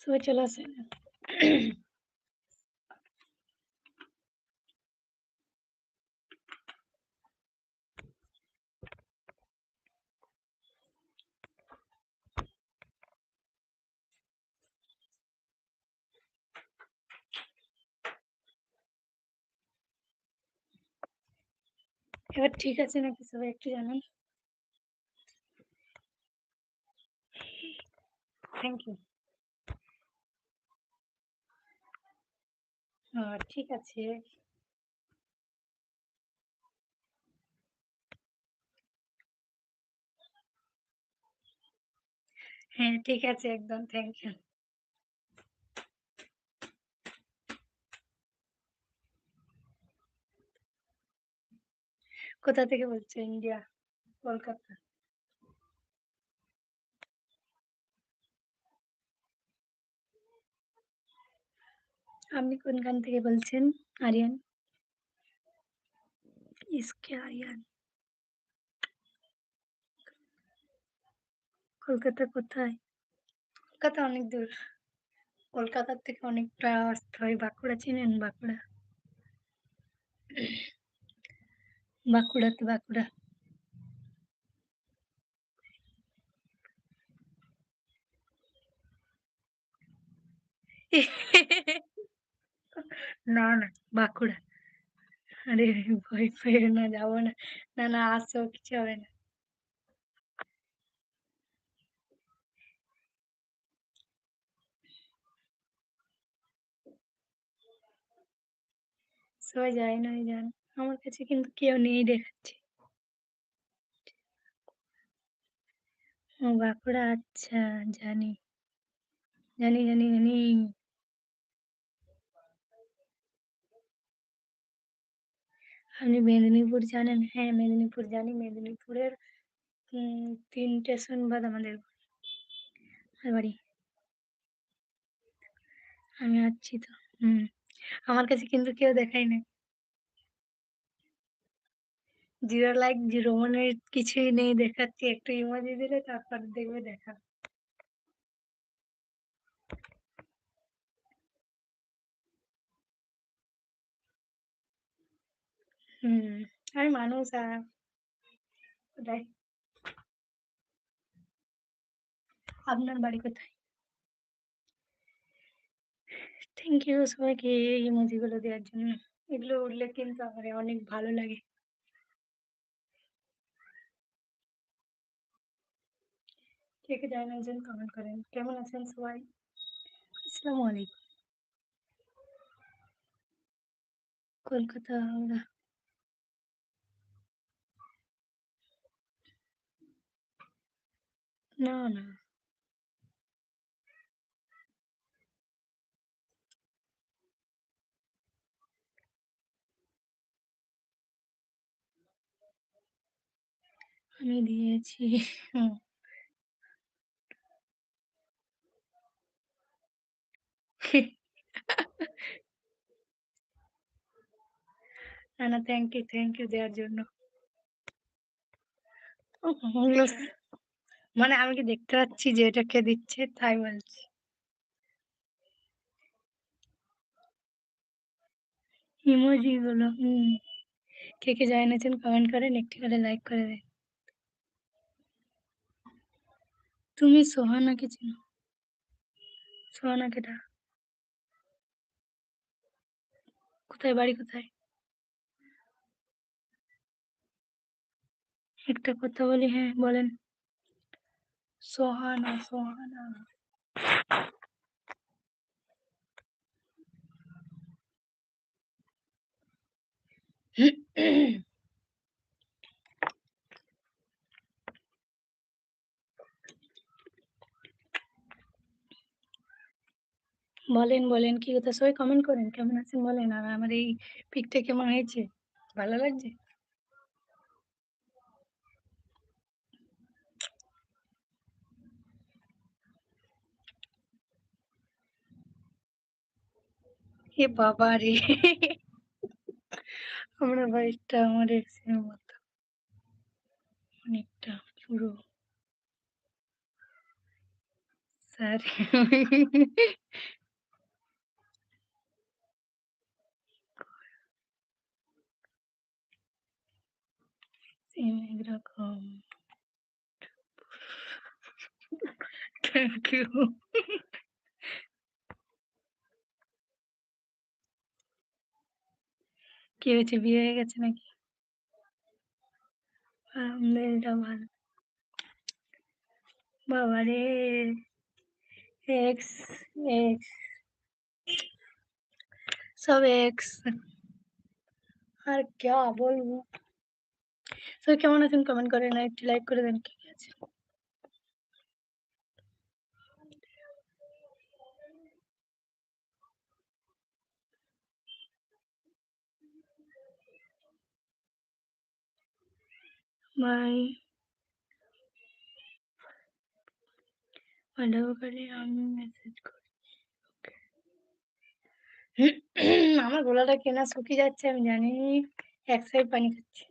সবাই চলে আসেন। এবার ঠিক আছে নাকি সবাই একটু জানান? Thank you. আ ঠিক আছে। হ্যাঁ, ঠিক আছে একদম থ্যাংক ইউ। কোথা থেকে বলছো? ইন্ডিয়া, কলকাতা। আপনি কোনখান থেকে বলছেন? আরিয়ান? ইসকে আরিয়ান। কলকাতা কোথায়? কলকাতা অনেক দূর। কলকাতার থেকে অনেকটা আসতে হয়। বাঁকুড়া চিনেন? বাঁকুড়া? বাঁকুড়াতে বাঁকুড়া। না, না বাঁকুড়া। আরে ভয় পেও না, যাব না। না, না আসো কিছু হবে না। সবাই যায় নাই যান। আমার কাছে কিন্তু কেউ নেই দেখাচ্ছে। ও বাঁকুড়া আচ্ছা জানি। জানি, জানি, জানি। আপনি মেদিনীপুর জানেন? হ্যাঁ, মেদিনীপুর জানি। মেদিনীপুরের ৩ স্টেশন বাদ আমাদের বাড়ি। আমি আছি তো। হুম। আমার কাছে কিন্তু কেউ দেখাই নাই। জিরো লাইক জিরো মানে কিছুই নেই দেখাচ্ছি। একটু ইমোজি দিলে তারপর দেখবে দেখা। আমি মানুষ আর কোথায়? আপনার বাড়ি কোথায়? থ্যাংক ইউ সবাইকে এই ইমোজি গুলো দেওয়ার জন্য। এগুলো উঠলে কিন্তু আমার অনেক ভালো লাগে। কে, কে জয়েন হয়েছেন কমেন্ট করেন। কেমন আছেন সবাই? আসসালামু আলাইকুম। কলকাতা, হাওড়া। না, না। আমি দিয়েছি। না, না থ্যাংক ইউ, থ্যাংক ইউ দেওয়ার জন্য। মানে আমি কি দেখতে পাচ্ছি যে এটা কে দিচ্ছে তাই বলছি। ইমোজি গুলো হুম। কে, কে জয়েন হয়েছেন কমেন্ট করেন। একটি করে লাইক করে দেন। তুমি সোহানাকে চিনো? সোহানা কেডা? কোথায় বাড়ি কোথায়? একটা কথা বলি হ্যাঁ, বলেন। সোহানা, সোহানা। বলেন, বলেন কি কথা? সবাই কমেন্ট করেন। কেমন আছেন বলেন? আর আমার এই পিকটা কেমন হয়েছে? ভালো লাগছে? এ বাবারে! আপনার ভয়েসটা আমার এক্সের মতো। অনেকটা পুরো। আরে সেম একরকম। Thank you. কি হয়েছে বিয়ে হয়ে গেছে নাকি? ভালো। বাবারে! Ex, ex. সব এক্স। আর क्या বলব? সবাই কেমন আছেন কমেন্ট করেন একটু লাইক করে দেন কে, কে ফলো করে আমি মেসেজ। ওকে। আমার গলাটা কেনা শুকিয়ে যাচ্ছে, আমি জানি। এক সাইড পানি খাচ্ছি।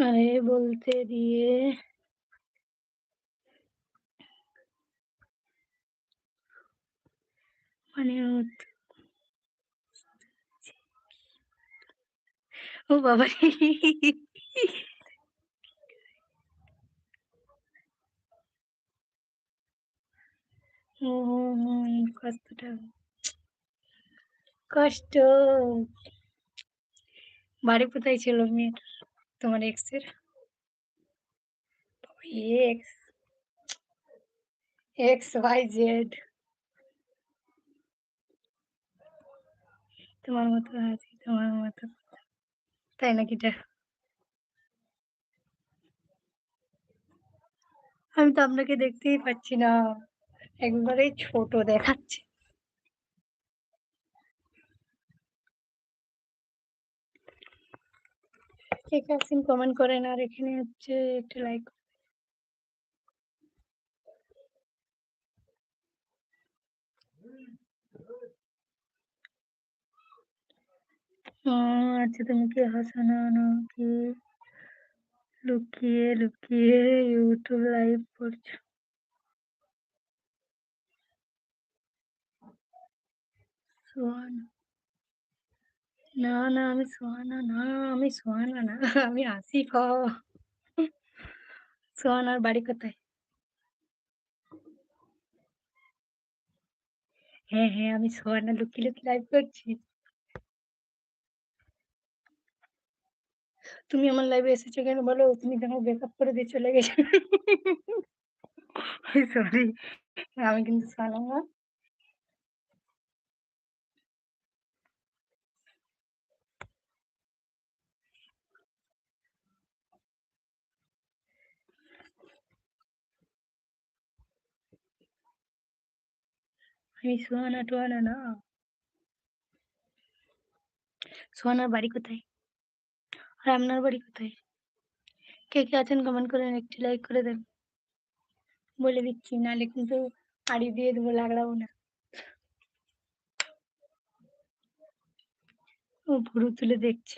আরে বলতে দিয়ে মানে ও বাবারে! ও কষ্টটা কষ্ট। বাড়ি কোথায় ছিল মেয়েটার? তোমার এক্সের? X, X, Y, Z. তোমার মতো হাসি, তোমার মতো। তাই নাকিটা? আমি তো আপনাকে দেখতেই পাচ্ছি না। একবারেই ছোট দেখাচ্ছে। কে, কে আছেন কমেন্ট করেন আর এখানে হচ্ছে একটা লাইক আচ্ছা তুমি কি হাসানো নাকি লুকিয়ে, লুকিয়ে YouTube লাইভ করছ? না, না আমি সোহানা না, আমি সোহানা না, আমি আসিফা। সোহানার বাড়ি কোথায়? হ্যাঁ, হ্যাঁ আমি সোহানা লুকিয়ে, লুকিয়ে লাইভ করছি। তুমি আমার লাইভে এসেছ কেন বলো? তুমি তো আমাকে ব্রেকআপ করে দিয়ে চলে গেছো। সরি আমি কিন্তু সোহানা না। আমি সোহানা টোহানা না। সোহানার বাড়ি কোথায়? আর আপনার বাড়ি কোথায়? কে, কে আছেন কমেন্ট করেন একটি লাইক করে দেন। বলে দিচ্ছি নাহলে কিন্তু আড়ি দিয়ে দেবো লাগড়াবো না। ও ভুরু তুলে দেখছে।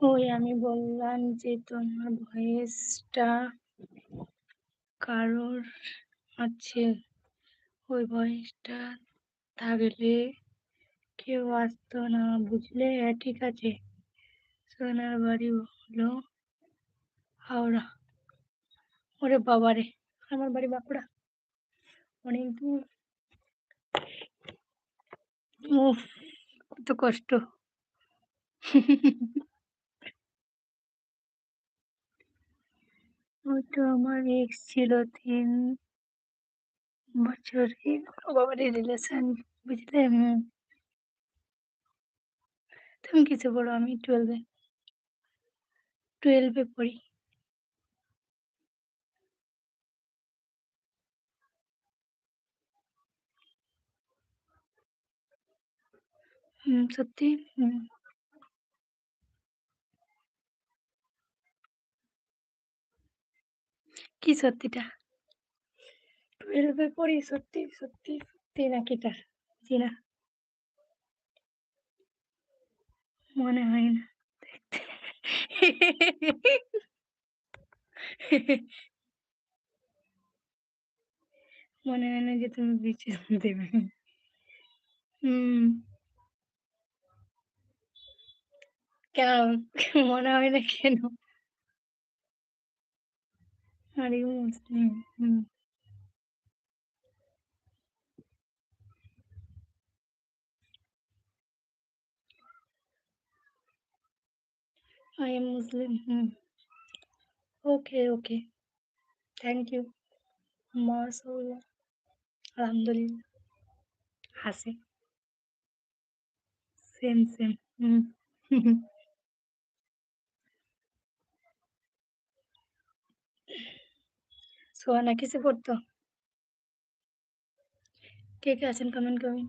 ওই আমি বললাম যে, তোমার ভয়েসটা কারোর আছে। ওই ভয়েসটা থাকলে কেউ আসতো না, বুঝলে? হ্যাঁ ঠিক আছে। সোনার বাড়ি হলো হাওড়া। ওরে বাবারে! আমার বাড়ি বাঁকুড়া। অনেক দূর। উফ! কত কষ্ট। ও তো আমার এক্স ছিল তিন বছরের ও বাবারে রিলেশন বুঝলে? তুমি কিসে পড়ো? আমি 12 এ। 12 এ পড়ি। হুম, সত্যি? কি সত্যিটা? 12 এ পড়ি সত্যি, সত্যি, সত্যি নাকি এটা? জি না। মনে হয় না। মনে হয় না যে তুমি বিচ্ছেদ দেবে। হুম। কেন? মনে হয় না কেন? not even listening. Hmm. I am Muslim. Hmm. Okay, okay. Thank you. Mashallah. Alhamdulillah. Ah, Hasi. Same, same. Hmm. Sohana কিসে পড়তো? কে, কে আছেন কমেন্ট করুন।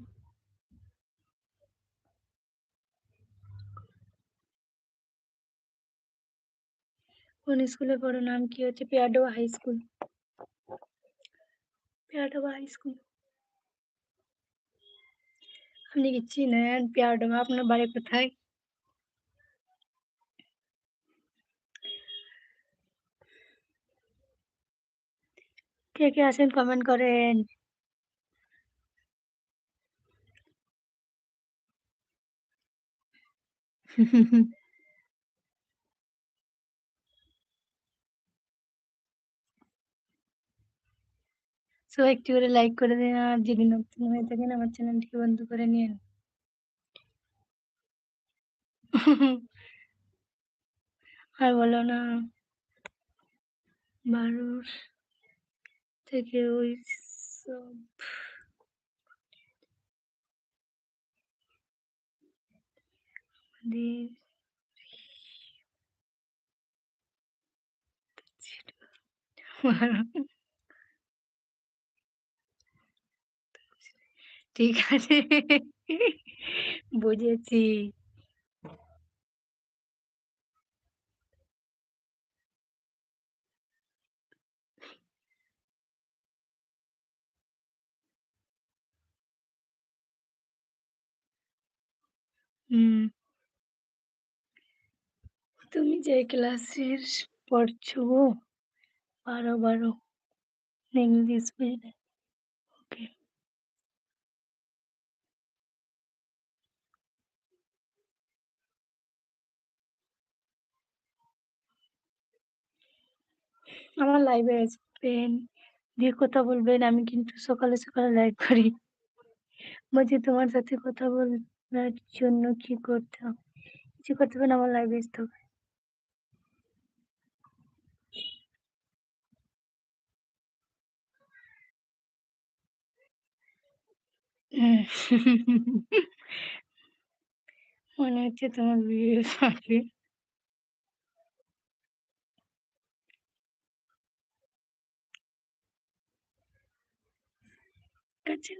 কোন স্কুলে পড়ো? নাম কি হচ্ছে? Peyadoba high school. Peyadoba high school. আপনি কি চিনেন পেয়াডোবা? আপনার বাড়ি কোথায়? কে, কে আছেন কমেন্ট করেন। সো একটু করে লাইক করে দিন আর যদি নতুন হয়ে থাকেন আমার চ্যানেলটিকে বন্ধ করে নিয়েন। আর বলো না। ১২ থেকে ওই সব ঠিক আছে। বুঝেছি। তুমি যে ক্লাসের পড়ছো গো? ১২, ১২ ইংলিশ বুঝলে? ওকে। আমার লাইভে আসবেন, দিয়ে কথা বলবেন। আমি কিন্তু সকালে, সকালে লাইভ করি। বলছি তোমার সাথে কথা বলার জন্য কি করতে হবে? কিছু করতে হবে না, আমার লাইভে হবে। মনে হচ্ছে তোমার বিয়ে হবে। কাছের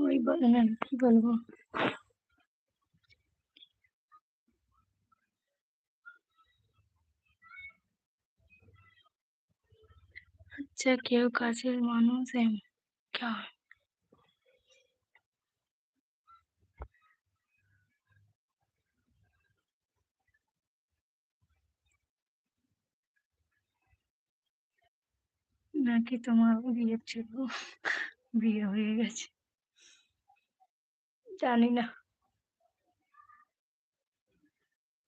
ওই বলেন আর কি বলব? আচ্ছা কেউ কাছের মানুষ এম क्या? নাকি তোমার বিয়ের জন্য বিয়ে হয়ে গেছে? জানি না।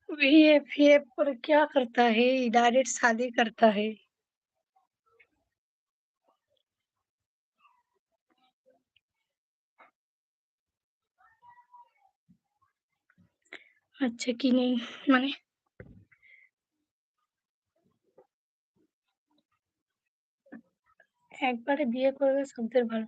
बीए-फिए पर क्या करता है? डायरेक्ट शादी करता है। আচ্ছা কি নেই মানে? একবারে বিয়ে করবে সবদের ভালো।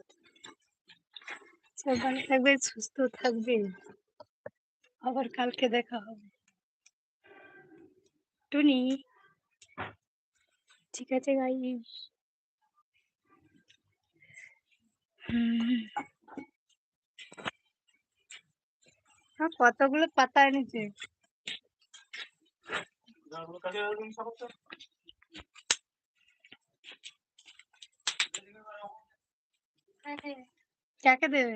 ভালো থাকবে, সুস্থ থাকবে। আবার কালকে দেখা হবে। টুনি। ঠিক আছে গাইস কতগুলো পাতা এনেছে? কাকে দেবে?